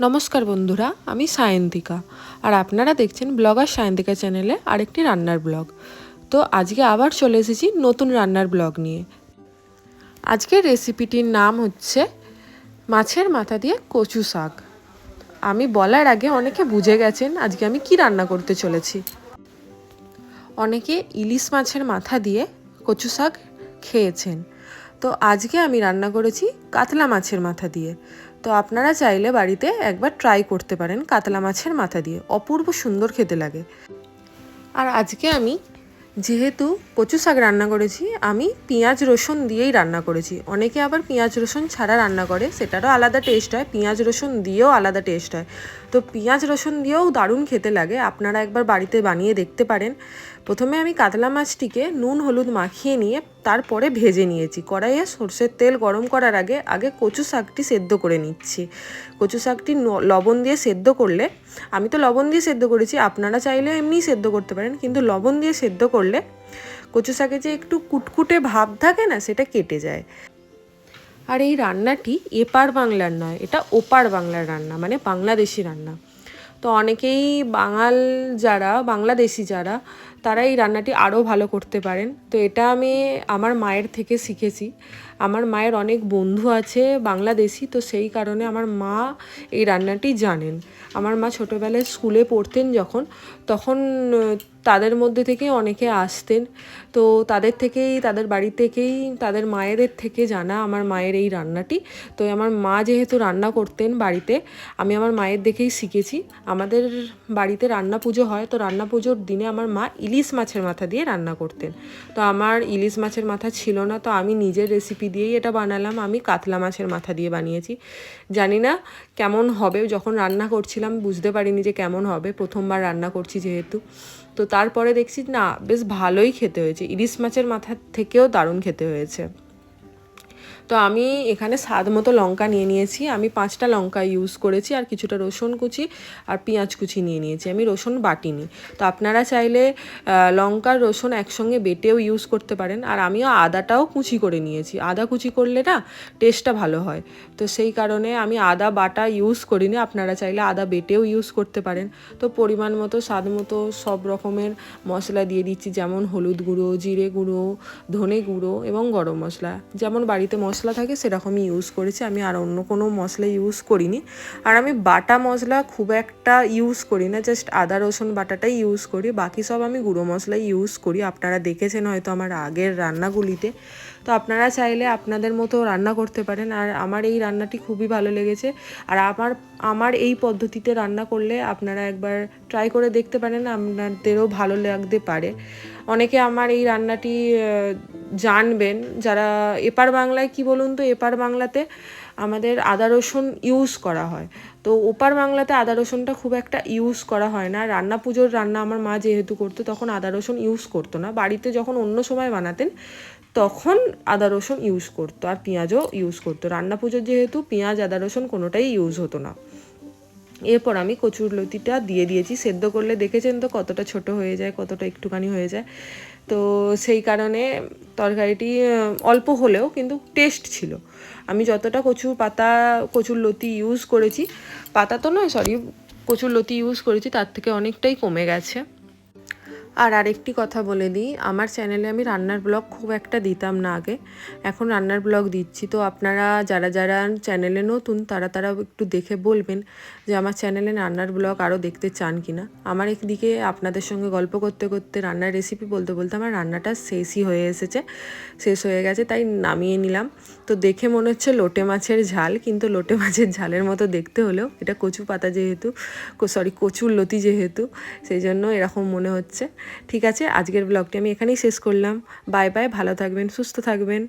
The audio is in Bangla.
নমস্কার বন্ধুরা, আমি সায়ন্তিকা। আর আপনারা দেখছেন ব্লগার সায়ন্তিকা চ্যানেলে আরেকটি রান্নার ব্লগ। তো আজকে আবার চলে এসেছি নতুন রান্নার ব্লগ নিয়ে। আজকের রেসিপিটির নাম হচ্ছে মাছের মাথা দিয়ে কচু শাক। আমি বলার আগে অনেকে বুঝে গেছেন আজকে আমি কি রান্না করতে চলেছি। অনেকে ইলিশ মাছের মাথা দিয়ে কচু শাক খেয়েছেন। তো আজকে আমি রান্না করেছি কাতলা মাছের মাথা দিয়ে। তো আপনারা চাইলে বাড়িতে একবার ট্রাই করতে পারেন কাতলা মাছের মাথা দিয়ে। অপূর্ব সুন্দর খেতে লাগে। আর আজকে আমি যেহেতু কচু শাক রান্না করেছি, আমি পেঁয়াজ রসুন দিয়েই রান্না করেছি। অনেকে আবার পেঁয়াজ রসুন ছাড়া রান্না করে, সেটারও আলাদা টেস্ট হয়। পেঁয়াজ রসুন দিয়েও আলাদা টেস্ট হয়। তো পেঁয়াজ, রসুন দিয়েও দারুণ খেতে লাগে। আপনারা একবার বাড়িতে বানিয়ে দেখতে পারেন। প্রথমে আমি কাতলা মাছটিকে নুন, হলুদ মাখিয়ে নিয়ে তারপরে ভেজে নিয়েছি। কড়াইয়ে সর্ষের তেল গরম করার আগে আগে কচু শাকটি সেদ্ধ করে নিচ্ছি। কচু শাকটি লবণ দিয়ে সেদ্ধ করলে, আমি তো লবণ দিয়ে সেদ্ধ করেছি, আপনারা চাইলে এমনিই সেদ্ধ করতে পারেন, কিন্তু লবণ দিয়ে সেদ্ধ করলে কচু শাকে যে একটু কুটকুটে ভাব থাকে না, সেটা কেটে যায়। আর এই রান্নাটি এপার বাংলার নয়, এটা ওপার বাংলার রান্না মানে বাংলাদেশি রান্না। তো অনেকেই বাঙাল যারা, বাংলাদেশি যারা, তারা এই রান্নাটি আরও ভালো করতে পারেন। তো এটা আমি আমার মায়ের থেকে শিখেছি। আমার মায়ের অনেক বন্ধু আছে বাংলাদেশি, তো সেই কারণে আমার মা এই রান্নাটি জানেন। আমার মা ছোটোবেলায় স্কুলে পড়তেন যখন, তখন তাদের মধ্যে থেকে অনেকে আসতেন। তো তাদের থেকেই, তাদের বাড়ি থেকেই, তাদের মায়েদের থেকে জানা আমার মায়ের এই রান্নাটি। তো আমার মা যেহেতু রান্না করতেন বাড়িতে, আমি আমার মায়ের দেখেই শিখেছি। আমাদের বাড়িতে রান্না পুজো হয়, তো রান্না পুজোর দিনে আমার মা ইলিশ মাছের মাথা দিয়ে রান্না করতেন। তো আমার ইলিশ মাছের মাথা ছিল না, তো আমি নিজের রেসিপি দিয়েই এটা বানালাম। আমি কাতলা মাছের মাথা দিয়ে বানিয়েছি। জানি না কেমন হবে, যখন রান্না করছিলাম বুঝতে পারিনি যে কেমন হবে। প্রথমবার রান্না করছি যেহেতু। তো তারপরে দেখছি না, বেশ ভালোই খেতে হয়েছে। ইলিশ মাছের মাথার থেকেও দারুণ খেতে হয়েছে। তো আমি এখানে স্বাদ মতো লঙ্কা নিয়ে নিয়েছি। আমি পাঁচটা লঙ্কা ইউজ করেছি, আর কিছুটা রসুন কুচি আর পেঁয়াজ কুচি নিয়ে নিয়েছি। আমি রসুন বাটিনি। তো আপনারা চাইলে লঙ্কার রসুন একসঙ্গে বেটেও ইউজ করতে পারেন। আর আমিও আদাটাও কুচি করে নিয়েছি। আদা কুচি করলে না টেস্টটা ভালো হয়। তো সেই কারণে আমি আদা বাটা ইউজ করিনি। আপনারা চাইলে আদা বেটেও ইউজ করতে পারেন। তো পরিমাণ মতো, স্বাদ মতো সব রকমের মশলা দিয়ে দিচ্ছি। যেমন হলুদ গুঁড়ো, জিরে গুঁড়ো, ধনে গুঁড়ো এবং গরম মশলা। যেমন বাড়িতে মশলা মশলা থাকে সেরকমই ইউজ করেছি। আমি আর অন্য কোনো মশলা ইউজ করিনি। আর আমি বাটা মশলা খুব একটা ইউজ করি না জাস্ট আদা, রসুন বাটাটাই ইউজ করি। বাকি সব আমি গুঁড়ো মশলাই ইউজ করি। আপনারা দেখেছেন হয়তো আমার আগের রান্নাগুলিতে। তো আপনারা চাইলে আপনাদের মতো রান্না করতে পারেন। আর আমার এই রান্নাটি খুবই ভালো লেগেছে। আর আমার আমার এই পদ্ধতিতে রান্না করলে আপনারা একবার ট্রাই করে দেখতে পারেন। আপনাদেরও ভালো লাগতে পারে। অনেকে আমার এই রান্নাটি জানবেন। যারা এপার বাংলায়, কি বলুন তো, এপার বাংলাতে আমাদের আদা রসুন ইউজ করা হয়। তো ওপার বাংলাতে আদা রসুনটা খুব একটা ইউজ করা হয় না। রান্না, পুজোর রান্না আমার মা যেহেতু করতো, তখন আদা রসুন ইউজ করতো না। বাড়িতে যখন অন্য সময় বানাতেন, তখন আদা রসুন ইউজ করতো আর পেঁয়াজও ইউজ করতো। রান্না, পুজোর যেহেতু পেঁয়াজ, আদা রসুন কোনোটাই ইউজ হতো না। এরপর আমি কচুর লতিটা দিয়ে দিয়েছি। সেদ্ধ করলে দেখেছেন তো কতটা ছোট হয়ে যায়, কতটা একটুখানি হয়ে যায়? তো সেই কারণে তরকারিটি অল্প হলেও কিন্তু টেস্ট ছিল। আমি যতটা কচু পাতা, কচুর লতি ইউজ করেছি, পাতা তো নয় সরি কচুর লতি ইউজ করেছি, তার থেকে অনেকটাই কমে গেছে। আর আরেকটি কথা বলে দিই, আমার চ্যানেলে আমি রান্নার ব্লগ খুব একটা দিতাম না আগে। এখন রান্নার ব্লগ দিচ্ছি। তো আপনারা, যারা যারা চ্যানেলে নতুন, তারা তারা একটু দেখে বলবেন যে আমার চ্যানেলে রান্নার ব্লগ আরও দেখতে চান কি না আমার একদিকে আপনাদের সঙ্গে গল্প করতে করতে রান্নার রেসিপি বলতে বলতে আমার রান্নাটা শেষই হয়ে এসেছে, শেষ হয়ে গেছে, তাই নামিয়ে নিলাম। তো দেখে মনে হচ্ছে লোটে মাছের ঝাল, কিন্তু লোটে মাছের ঝালের মতো দেখতে হলেও এটা কচু পাতা যেহেতু সরি কচুর লতি যেহেতু, সেই জন্য এরকম মনে হচ্ছে। ঠিক আছে, আজকের ব্লগটি আমি এখানেই শেষ করলাম। বাই বাই, ভালো থাকবেন, সুস্থ থাকবেন।